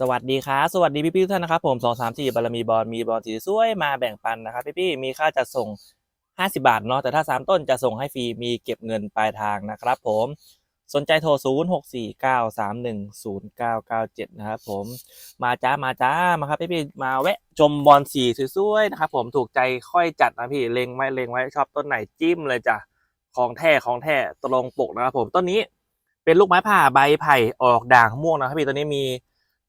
สวัสดีครับสวัสดีพี่ๆทุกท่านนะครับผมสองสามสี่บารมีบอลมีบอลสีสวยมาแบ่งปันนะครับพี่ๆมีค่าจัดส่ง 50 บาทเนาะแต่ถ้า 3 ต้นจะส่งให้ฟรีมีเก็บเงินปลายทางนะครับผมสนใจโทร 0 6 4 9 3 1 0 9 9 7 นะครับผมมาจ้ามาจ้ามาครับพี่ๆมาแวะชมบอลสีสวยๆนะครับผมถูกใจค่อยจัดนะพี่เล็งไว้เล็งไว้ชอบต้นไหนจิ้มเลยจ้ะของแท้ของแท้ตรงปกนะครับผมต้นนี้เป็นลูกไม้ผ่าใบไผ่ออกด่างม่วงนะครับพี่ตัวนี้มี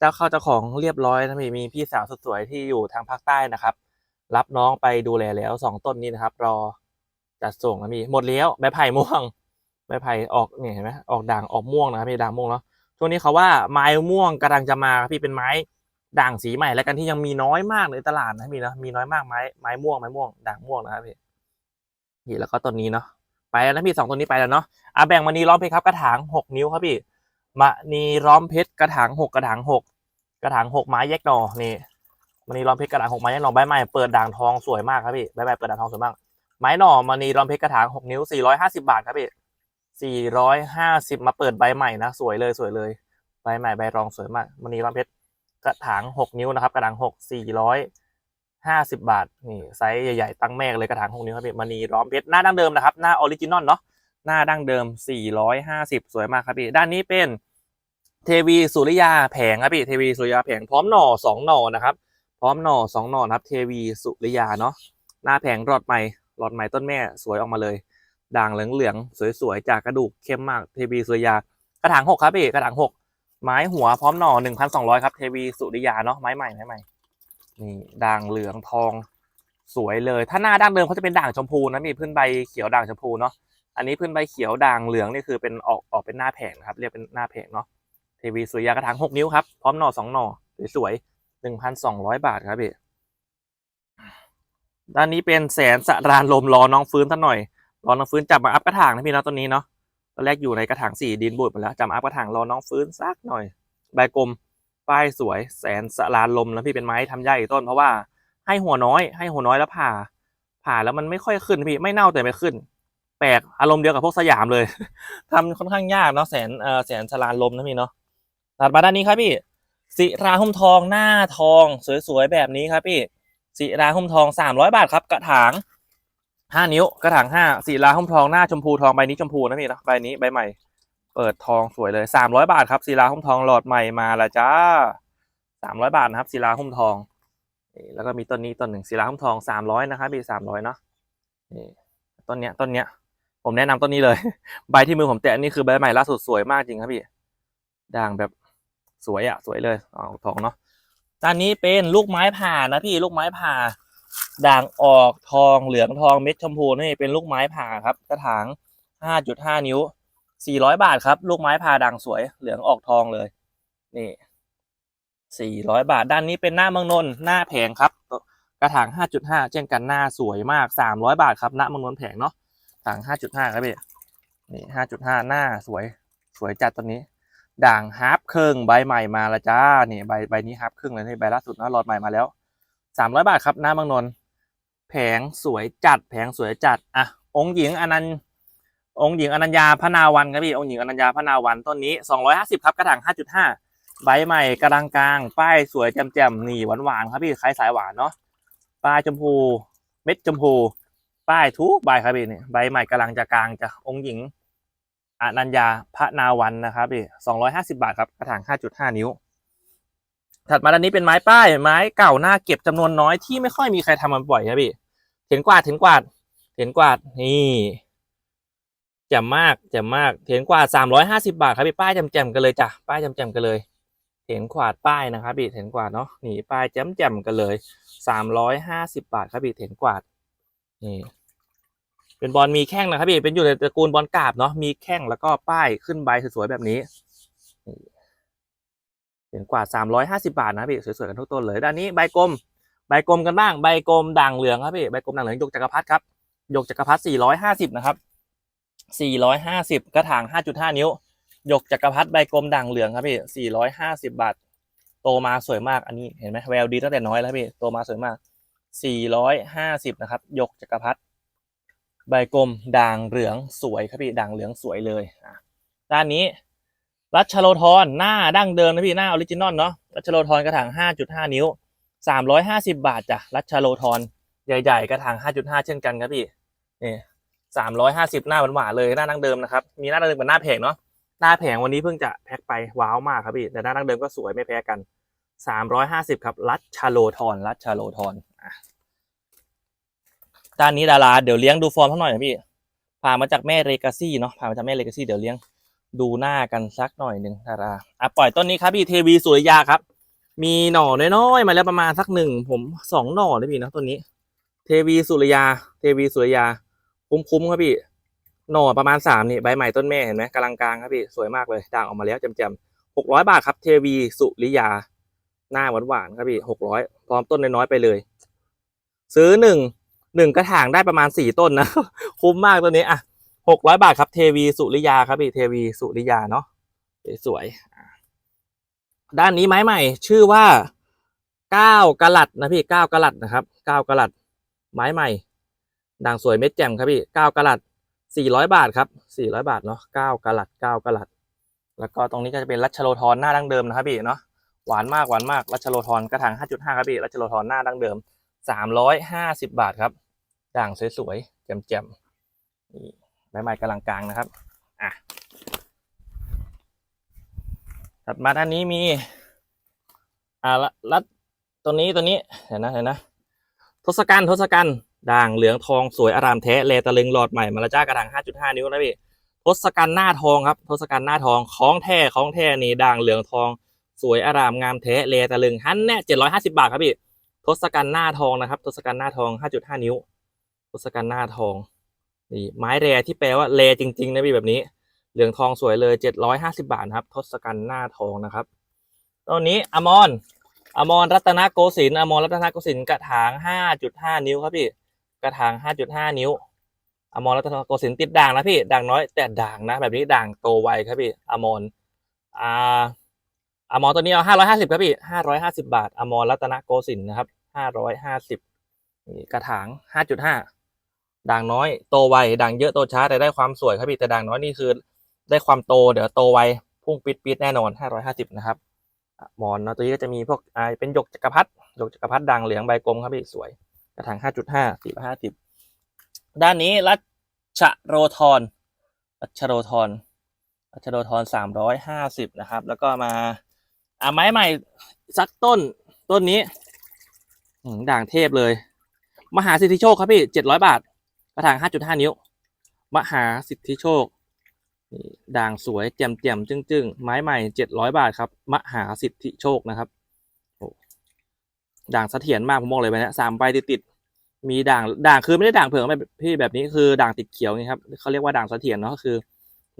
จ้าเข้าเจ้าของเรียบร้อยนะพี่มีพี่สาวสวยที่อยู่ทางภาคใต้นะครับ รับน้องไปดูแลแล้วสองต้นนี้นะครับ รอจัดส่งนะพี่หมดแล้วใบไผ่ม่วงใบไผ่ออกเนี่ยเห็นไหมออกด่างออกม่วงนะครับพี่ด่างม่วงเนาะช่วงนี้เขาว่าไม้ม่วงกำลังจะมาพี่เป็นไม้ด่างสีใหม่แล้วกันที่ยังมีน้อยมากในตลาดนะพี่เนาะมีน้อยมากไม้ไม้ม่วงไม้ม่วงด่างม่วงนะครับพี่นี่แล้วก็ต้นนี้เนาะไปแล้วนะพี่สองต้นนี้ไปแล้วเนาะอะแบ่งมานีล้อมเพชรครับกระถางหกนิ้วครับพี่มะนีล้อมเพชรกระถางหกกระถางหก กระถางหกไม้แยกหน่อนี่มันนีร้อมเพชรกระถางหกไม้แยกหน่อใบใหม่เปิดด่างทองสวยมากครับพี่ใบใหม่เปิดด่างทองสวยมากไม้หน่อมันนีร้อมเพชรกระถางหกนิ้วสี่ร้อยห้าสิบาทครับพี่สี่ร้อยห้าสิบมาเปิดใบใหม่นะสวยเลยสวยเลยใบใหม่ใบรองสวยมากมันนีร้อมเพชรกระถางหกนิ้วนะครับ กระถางหกสี่ร้อยห้าสิบบาทนี่ไซส์ใหญ่ๆตั้งแม่เลยกระถางหกนิ้วครับพี่มันนีร้อมเพชรหน้าดั้งเดิมนะครับหน้าออริจินอลเนาะหน้าดั้งเดิมสี่ร้อยห้าสิบสวยมากครับพี่ ด้านนี้เป็น เทวีสุริยาแผงครับพี่เทวีสุริยาแผงพร้อมหน่อสองหน่อนะครับ พร้อมหน่อสองหน่อนะครับ เทวีสุริยาเนาะหน้าแผงรอดใหม่รอดใหม่ต้นแม่สวยออกมาเลย ด่างเหลืองๆสวยๆจากกระดูกเข้มมากเทวีสุริยากระถางหกครับพี่กระถางหกไม้หัวพร้อมหน่อหนึ่งพันสองร้อยครับเทวีสุริยาเนาะไม้ใหม่ไม้ใหม่นี่ด่างเหลืองทองสวยเลย ถ้าหน้าดั้งเดิมเขาจะเป็นด่างชมพูนะมีพื้นใบเขียวด่างชมพูเนาะอันนี้พื้นใบเขียวด่างเหลืองนี่คือเป็นออกออกเป็นหน้าแผงครับ เรียกเป็นหน้าแผงเนาะ ทีวีสุริยากระถางหกนิ้วครับ พร้อมหน่อสองหน่อสวยๆหนึ่งพันสองร้อยบาทครับพี่ด้านนี้เป็นแสนสรานลมรอน้องฟื้นสักหน่อยรอน้องฟื้นจับมาอัพกระถางนะพี่นะต้นนี้เนาะตอนแรกอยู่ในกระถางสี่ดินบูดหมดแล้วจับมาอัพกระถางรอน้องฟื้นสักหน่อยใบกลมป้ายสวย แสนสรานลมแล้วพี่เป็นไม้ทำใหญ่ต้น เพราะว่าให้หัวน้อย ให้หัวน้อยแล้วผ่า ผ่าแล้วมันไม่ค่อยขึ้นพี่ไม่เน่าแต่ไม่ขึ้น แปลกอารมณ์เดียวกับพวกสยามเลยทำค่อนข้างยากเนาะแสนเออแสนสลานลมนะพี่เนาะ ตัดมาด้านนี้ครับพี่ศิราหุ้มทองหน้าทองสวยๆแบบนี้ครับพี่ศิราหุ้มทองสามร้อยบาทครับกระถางห้านิ้วกระถางห้าศิราหุ้มทองหน้าชมพูทองใบนี้ชมพูนะพี่เนาะใบนี้ใบใหม่ เปิดทองสวยเลยสามร้อยบาทครับศิลาหุ้มทองหลอดใหม่มาละจ้าสามร้อยบาทนะครับศิลาหุ้มทองนี่แล้วก็มีต้นนี้ต้นหนึ่งศิลาหุ้มทองสามร้อยนะครับพี่สามร้อยเนาะนี่ต้นเนี้ยต้นเนี้ย ผมแนะนำต้นนี้เลย ใบที่มือผมแตะนี่คือใบใหม่ล่าสุดสวยมากจริงครับพี่ด่างแบบ สวยอะสวยเลยอ๋อทองเนาะด้านนี้เป็นลูกไม้ผ่านะพี่ลูกไม้ผ่า ด่างออกทองเหลืองทองเม็ดชมพูนี่เป็นลูกไม้ผ่าครับ กระถางห้าจุดห้านิ้วสี่ร้อยบาทครับ ลูกไม้ผ่าด่างสวยเหลืองออกทองเลย นี่สี่ร้อยบาท ด้านนี้เป็นหน้าเมืองนนหน้าแผงครับ กระถางห้าจุดห้าเช่นกันหน้าสวยมากสามร้อยบาทครับหน้าเมืองนนแผงเนาะด่างห้าจุดห้าครับพี่นี่ห้าจุดห้าหน้าสวยสวยจัดตัวนี้ ด่างฮาร์ปครึ่งใบใหม่มาล้วจ้านี่ใบใบนี้ฮาร์ปครึ่งเลยนี่ใบล่าสุดนะหลอดใหม่มาแล้วสามร้อยบาทครับหน้าบางนนแผงสวยจัด แผงสวยจัดอะองค์หญิงอนันต์องค์หญิงอนัญญาพนาวันครับพี่องค์หญิงอนัญญาพนาวันต้นนี้สองร้อยห้าสิบครับกระถางห้าจุดห้าใบใหม่กระดังกลางป้ายสวยแจ่มๆนี่หวานๆครับพี่ใครสายหวานเนาะป้ายชมพู เม็ดชมพู ป้ายทุกใบครับพี่นี่ใบใหม่กำลังจะกลางจะองค์หญิง อนัญญาพระนาวันนะครับพี่สองร้อยห้าสิบาทครับกระถางห้าจุดห้านิ้ว ถัดมาด้านนี้เป็นไม้ป้ายไม้เก่าหน้าเก็บจำนวนน้อยที่ไม่ค่อยมีใครทำมันบ่อยครับพี่เห็นกวาดเห็นกวาดเห็นกวาดนี่แจ่มมากแจ่มมากเห็นกวาดสามร้อยห้าสิบาทครับพี่ป้ายแจ่มๆกันเลยจ้ะป้ายแจ่มๆกันเลยเห็นกวาดป้ายนะครับพี่เห็นกวาดเนาะนี่ป้ายแจ่มๆกันเลยสามร้อยห้าสิบาทครับพี่เห็นกวาดนี่ เป็นบอลมีแข้งนะครับพี่เป็นอยู่ในตระกูลบอลกาบเนาะมีแข้งแล้วก็ป้ายขึ้นใบสวยๆแบบนี้เป็นกว่าสามร้อยห้าสิบาทนะพี่สวยๆกันทุกต้นเลยด้านนี้ใบกลมใบกลมกันบ้างใบกลมด่างเหลืองครับพี่ใบกลมด่างเหลืองยกจักรพรรดิครับยกจักรพรรดิสี่ร้อยห้าสิบนะครับสี่ร้อยห้าสิบกระถางห้าจุดห้านิ้ว ยกจักรพรรดิใบกลมด่างเหลืองครับพี่สี่ร้อยห้าสิบาท โตมาสวยมากอันนี้เห็นไหมแววดีตั้งแต่น้อยแล้วพี่โตมาสวยมาก 450 นะครับ ยกจักรพรรดิ ใบกลมด่างเหลืองสวยครับพี่ด่างเหลืองสวยเลยอะด้านนี้รัชโลธรหน้าดั้งเดิมนะพี่หน้าออริจินอลเนาะรัชโลธรกระถาง 5.5 นิ้ว 350 บาทจ้ะรัชโลธรใหญ่ๆ กระถาง 5.5 เช่นกันครับพี่นี่350 หน้าหวานๆเลยหน้าดั้งเดิมนะครับมีหน้าดั้งเดิมกับหน้าแผงเนาะหน้าแผงวันนี้เพิ่งจะแพ็คไปว้าวมากครับพี่แต่หน้าดั้งเดิมก็สวยไม่แพ้กัน 350 ครับรัชโลธรรัชโลธรอะ ด้านนี้ดาราเดี๋ยวเลี้ยงดูฟอร์มเท่าหน่อยนะพี่ผ่ามาจากแม่เรกาซี่เนาะผ่ามาจากแม่เรกาซี่เดี๋ยวเลี้ยงดูหน้ากันสักหน่อยหนึ่งดาราอะปล่อยต้นนี้ครับพี่เทวีสุริยาครับ มีหน่อน้อยๆมาแล้วประมาณสักหนึ่งผมสองหน่อเลยพี่นะต้นนี้ เทวีสุริยา เทวีสุริยา คุ้มๆครับพี่หน่อประมาณสามนี่ใบใหม่ต้นแม่เห็นไหมกำลังกลางครับพี่สวยมากเลยด่างออกมาแล้วแจ่มๆหกร้อยบาทครับเทวีสุริยา หน้าหวานๆครับพี่หกร้อยพร้อมต้นน้อยๆไปเลย ซื้อหนึ่ง หนึ่งกระถางได้ประมาณสี่ต้นนะ คุ้มมากตัวนี้อะหกร้อยบาทครับเทวีสุริยาครับพี่เทวีสุริยาเนาะสวยๆด้านนี้ไม้ใหม่ ชื่อว่าเก้ากะลัดนะพี่เก้ากะลัดนะครับเก้ากะลัด ไม้ใหม่ ด่างสวยเม็ดแจ่มครับพี่เก้ากะลัดสี่ร้อยบาทครับสี่ร้อยบาทเนาะเก้ากะลัดเก้ากะลัด แล้วก็ตรงนี้ก็จะเป็นรัชโลธรหน้าดั้งเดิมนะครับพี่เนาะหวานมากหวานมากรัชโลธรกระถางห้าจุดห้าครับพี่รัชโลธรหน้าดั้งเดิมสามร้อยห้าสิบบาทครับ ด่างสวยๆแจ่มๆนี่ใบไม้กำลังกลางนะครับอะถัดมาด้านนี้มีอ่าละรัดตัวนี้ตัวนี้เห็นนะเห็นนะทศกัณฐ์ทศกัณฐ์ด่างเหลืองทองสวยอารามแท้เลตะลึงหลอดใหม่มาละจ้ากระถาง 5.5 นิ้วนะพี่ทศกัณฐ์หน้าทองครับทศกัณฐ์หน้าทองของแท้ของแท้นี่ด่างเหลืองทอง สวยอารามงามแท้เลตะลึงหันแน่750 บาทครับพี่ทศกัณฐ์หน้าทองนะครับทศกัณฐ์หน้าทอง 5.5 นิ้ว ศกัณฐ์หน้าทองนี่ไม้แรที่แปลว่าแรจริง ๆ นะพี่แบบนี้ เหลืองทองสวยเลยเจ็ดร้อยห้าสิบาทครับทศกัณฐ์หน้าทองนะครับตัวนี้อมรอมรรัตนโกสินทร์อมรรัตนโกสินทร์กระถางห้าจุดห้านิ้วครับพี่กระถางห้าจุดห้านิ้วอมรรัตนโกสินทร์ติดด่างนะพี่ด่างน้อยแต่ด่างนะ แบบนี้ด่างโตไวครับพี่อมรอ่าอมรตัวนี้เอาห้าร้อยห้าสิบครับพี่ห้าร้อยห้าสิบาทอมรรัตนโกสินทร์นะครับห้าร้อยห้าสิบนี่กระถางห้าจุดห้า ด่างน้อยโตไวด่างเยอะโตช้าแต่ได้ความสวยครับพี่แต่ด่างน้อยนี่คือ ได้ความโตเดี๋ยวโตไวพุ่งปิดปิดแน่นอน 550 นะครับหมอนเนาะตัวนี้ก็จะมีพวกอ่าเป็นหยกจักรพรรดิหยกจักรพรรดิด่างเหลืองใบกลมครับพี่สวยกระถาง 5.5 450 ด้านนี้รัชโรธรรัชโรธรรัชโรธร350 นะครับ แล้วก็มาอ่าไม้ใหม่สักต้นต้นนี้ด่างเทพเลย มหาสิทธิโชคครับพี่ 700 บาท กระถาง 5.5 นิ้ว มหาสิทธิโชค ด่างสวยแจ่มแจ่มจึ้งจึ้งไม้ใหม่ 700 บาทครับ มหาสิทธิโชคนะครับด่างเสถียรมากผมบอกเลยไปนะสามใบติดติดๆมีด่างด่างคือไม่ได้ด่างเผือกแบบพี่แบบนี้คือด่างติดเขียวนี่ครับเขาเรียกว่าด่างเสถียรเนาะก็คือ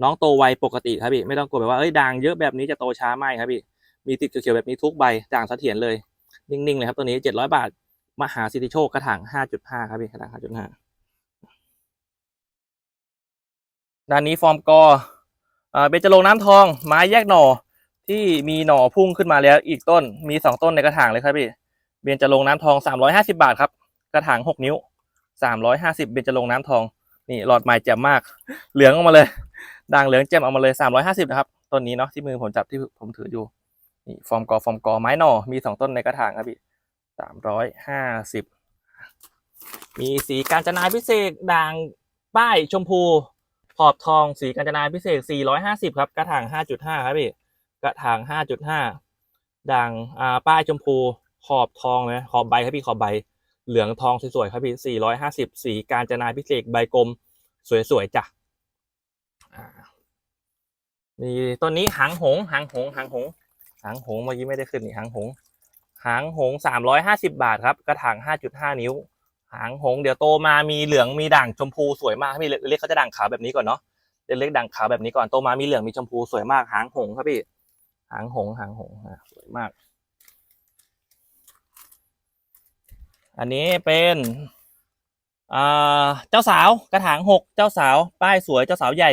น้องโตไวปกติครับพี่ไม่ต้องกลัวแบบว่าเอ้ยด่างเยอะแบบนี้จะโตช้าไม่ครับพี่มีติดเขียวๆแบบนี้ทุกใบด่างเสถียรเลย นิ่งๆเลยครับตัวนี้ 700 บาท มหาสิทธิโชคกระถาง 5.5 ครับพี่กระถาง 5.5 ด้านนี้ฟอร์มกอเบญจรงน้ำทอง ไม้แยกหน่อที่มีหน่อพุ่งขึ้นมาแล้วอีกต้นมีสองต้นในกระถางเลยครับพี่เบญจรงน้ำทองสามร้อยห้าสิบาทครับ กระถางหกนิ้วสามร้อยห้าสิบเบญจรงน้ำทองนี่หลอดใหม่แจ่มมาก เหลืองออกมาเลย ด่างเหลืองแจ่มออกมาเลยสามร้อยห้าสิบนะครับต้นนี้เนาะที่มือผมจับที่ผมถืออยู่นี่ฟอร์มกอฟอร์มกอไม้หน่อมีสองต้นในกระถางครับพี่สามร้อยห้าสิบมีสีกาญจนาพิเศษด่างป้ายชมพู ขอบทองสีกาญจนาพิเศษ 450 ครับ กระถาง 5.5 ครับพี่ กระถาง 5.5 ด่างอ่าป้ายชมพู ขอบทองนะขอบใบครับพี่ ขอบใบ เหลืองทองสวยๆครับพี่ 450 สีกาญจนาพิเศษ ใบกลม สวยๆจ้ะมีต้นนี้หางหง หางหง หางหง หางหง เมื่อกี้ไม่ได้ขึ้นนี่หางหง หางหง 350 บาทครับ กระถาง 5.5 นิ้ว หางหง เดี๋ยวโตมามีเหลืองมีด่างชมพูสวยมากพี่เล็กเขาจะด่างขาวแบบนี้ก่อนเนาะเล็กๆด่างขาวแบบนี้ก่อนโตมามีเหลืองมีชมพูสวยมากหางหงครับพี่ หางหงหางหงส์อะสวยมาก อันนี้เป็นอ่าเจ้าสาวกระถางหกเจ้าสาว ป้ายสวยเจ้าสาวใหญ่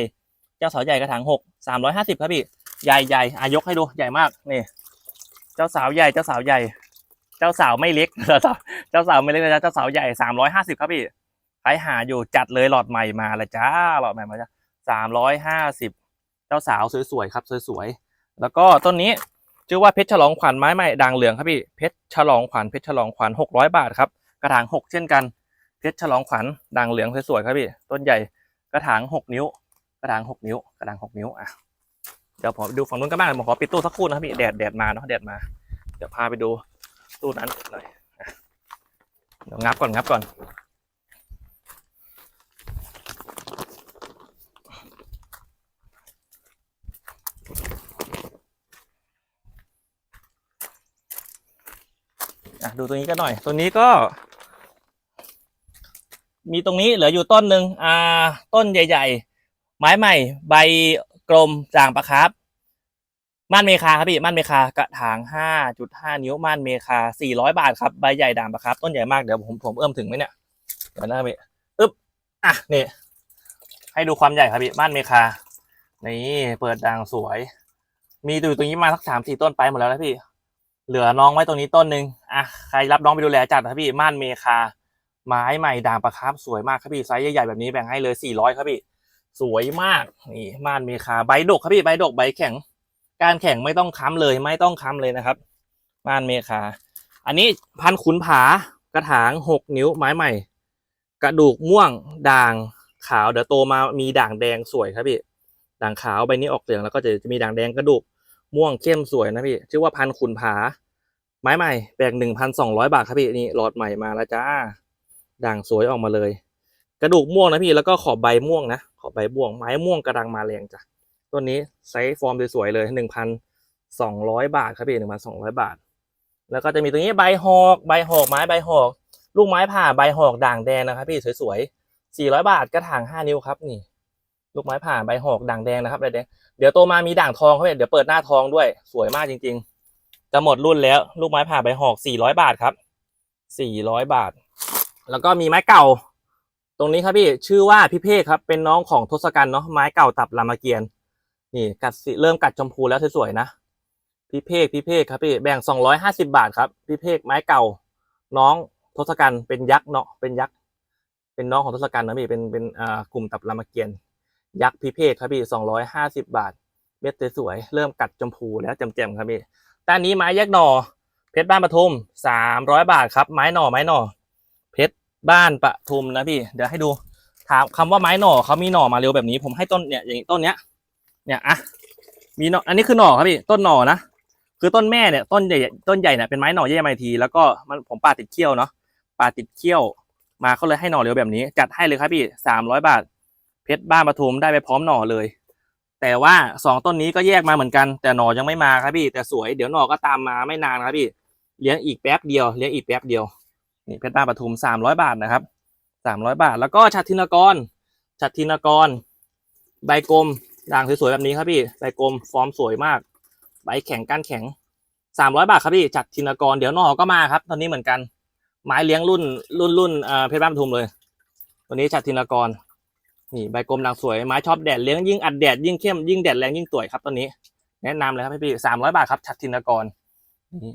เจ้าสาวใหญ่กระถางหกสามร้อยห้าสิบครับพี่ใหญ่ใหญ่อายกให้ดูใหญ่มากนี่ เจ้าสาวใหญ่เจ้าสาวใหญ่ เจ้าสาวไม่เล็ก เจ้าสาวเจ้าสาวไม่เล็กนะจ๊ะเจ้าสาวใหญ่สามร้อยห้าสิบครับพี่ใครหาอยู่จัดเลยหลอดใหม่มาลยจ้าหลอดใหม่มาจ้าสามร้อยห้าสิบเจ้าสาวสวยๆครับสวยๆแล้วก็ต้นนี้ชื่อว่าเพชรฉลองขวัญไม้ใหม่ด่างเหลืองครับพี่เพชรฉลองขวัญเพชรฉลองขวัญหกร้อยบาทครับกระถางหกเช่นกันเพชรฉลองขวัญด่างเหลืองสวยๆครับพี่ต้นใหญ่กระถางหกนิ้ว กระถางหกนิ้ว กระถางหกนิ้วอะเดี๋ยวผมดูฝั่งนู้นกันบ้างผมขอปิดตู้สักครู่นะครับพี่แดดแดดมาเนาะแดดมา เดี๋ยวพาไปดู ตู้นั้นหน่อยเดี๋ยวงับก่อนงับก่อน อะดูตัวนี้กันหน่อย ตัวนี้ก็ มีตรงนี้เหลืออยู่ต้นหนึ่งอ่า ต้นใหญ่ ๆ ไม้ใหม่ ใบกลมจางปะครับ ม่านเมคาครับพี่ม่านเมคากระถางห้าจุดห้านิ้วม่านเมคาสี่ร้อยบาทครับใบใหญ่ด่างปะครับ ต้นใหญ่มากเดี๋ยวผมผมเอื้อมถึงไหมเนี่ยเดี๋ยวนะพี่อึ๊บอะนี่ให้ดูความใหญ่ครับพี่ม่านเมคา นี่เปิดด่างสวย มีอยู่ตรงนี้มาสักสามสี่ต้นไปหมดแล้วนะพี่ เหลือน้องไว้ตรงนี้ต้นหนึ่งอะใครรับน้องไปดูแลจัดนะครับพี่ม่านเมคาไม้ใหม่ด่างประครับสวยมากครับพี่ไซส์ใหญ่ๆแบบนี้แบ่งให้เลยสี่ร้อยครับพี่ สวยมากนี่ม่านเมคาใบดกครับพี่ใบดกใบแข็ง การแข็งไม่ต้องค้ำเลยไม่ต้องค้ำเลยนะครับม่านเมคา อันนี้พันขุนผากระถางหกนิ้วไม้ใหม่ กระดูกม่วงด่างขาวเดี๋ยวโตมามีด่างแดงสวยครับพี่ด่างขาวใบนี้ออกเหลืองแล้วก็จะจะมีด่างแดงกระดูกม่วงเข้มสวยนะพี่ชื่อว่าพันขุนผา ไม้ใหม่แบกหนึ่งพันสองร้อยบาทครับพี่นี่หลอดใหม่มาแล้วจ้าด่างสวยออกมาเลย กระดูกม่วงนะพี่แล้วก็ขอบใบม่วงนะขอบใบม่วงไม้ม่วงกระดังมาแรงจ้ะ ต้นนี้ไซส์ฟอร์มสวยๆเลยหนึ่งพันสองร้อยบาทครับพี่หนึ่งพันสองร้อยบาท แล้วก็จะมีตรงนี้ใบหอกใบหอกไม้ใบหอกลูกไม้ผ่าใบหอกด่างแดงนะครับ พี่สวยๆสี่ร้อยบาทกระถางห้านิ้วครับนี่ ลูกไม้ผ่าใบหอกด่างแดงนะครับใบแดงเดี๋ยวโตมามีด่างทองครับพี่เดี๋ยวเปิดหน้าทองด้วยสวยมากจริง ๆ จะหมดรุ่นแล้วลูกไม้ผ่าใบหอก400บาทครับ400บาท แล้วก็มีไม้เก่า ตรงนี้ครับพี่ชื่อว่าพี่เพกครับ เป็นน้องของทศกัณฐ์เนาะไม้เก่าตับรามเกียรติ์ นี่กัดสีเริ่มกัดชมพูแล้วสวยๆนะพี่เพกพี่เพกครับพี่แบ่ง250บาทครับพี่เพกไม้เก่า น้องทศกัณฐ์เป็นยักษ์เนาะเป็นยักษ์เป็นน้องของทศกัณฐ์นะพี่เป็นเป็นอ่ากลุ่มตับรามเกียรติยักษ์พิเภกครับพี่สองร้อยห้าสิบาทเม็ดสวยๆเริ่มกัดชมพูแล้วแจ่มๆครับพี่ด้านนี้ไม้ยักษ์หน่อเพชรบ้านปทุมสามร้อยบาทครับ ไม้หน่อไม้หน่อ เพชรบ้านปทุมนะพี่ เดี๋ยวให้ดูถามคำว่าไม้หน่อเขามีหน่อมาเร็วแบบนี้ ผมให้ต้นเนี่ยอย่างต้นเนี้ย เนี่ยอะมีหน่ออันนี้คือหน่อครับพี่ต้นหน่อนะคือต้นแม่เนี่ยต้นใหญ่ต้นใหญ่เนี่ยเป็นไม้หน่อเย่ไมที แล้วก็มันผมปาติดเขี้ยวเนาะปาติดเขี้ยวมาเขาเลยให้หน่อเร็วแบบนี้ จัดให้เลยครับพี่สามร้อยบาท เพชรบ้านปทุมได้ไปพร้อมหน่อเลย แต่ว่าสองต้นนี้ก็แยกมาเหมือนกัน แต่หน่อยังไม่มาครับพี่แต่สวยเดี๋ยวหน่อก็ตามมาไม่นานครับพี่เลี้ยงอีกแป๊บเดียวเลี้ยงอีกแป๊บเดียวนี่เพชรบ้านปทุมสามร้อยบาทนะครับสามร้อยบาท แล้วก็ชัดทินกรชัดทินกรใบกลม ด่างสวยๆแบบนี้ครับพี่ใบกลมฟอร์มสวยมาก ใบแข็งก้านแข็งสามร้อยบาทครับพี่จัดทินกรเดี๋ยวหนอก็มาครับ ตอนนี้เหมือนกัน ไม้เลี้ยงรุ่นรุ่นรุ่นเอ่อเพชรบ้านปทุมเลย ตัวนี้จัดทินกรนี่ใบกลมด่างสวยไม้ชอบแดดเลี้ยงยิ่งอัดแดดยิ่งเข้มยิ่งแดดแรงยิ่งสวยครับต้นนี้ แนะนำเลยครับพี่พี่สามร้อยบาทครับฉัดทินกรนี่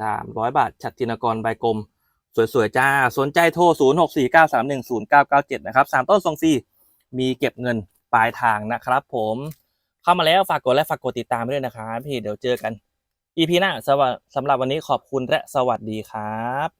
สามร้อยบาทฉัดทินกรใบกลม สวยๆจ้า สนใจโทรศูนย์หกสี่เก้าสามหนึ่งศูนย์เก้าเก้าเจ็ดนะครับสามต้นทรงฟรี มีเก็บเงินปลายทางนะครับผมเข้ามาแล้วฝากกดและฝากกดติดตามด้วยนะครับพี่เดี๋ยวเจอกัน EP หน้าสวัสสำหรับวันนี้ขอบคุณและสวัสดีครับ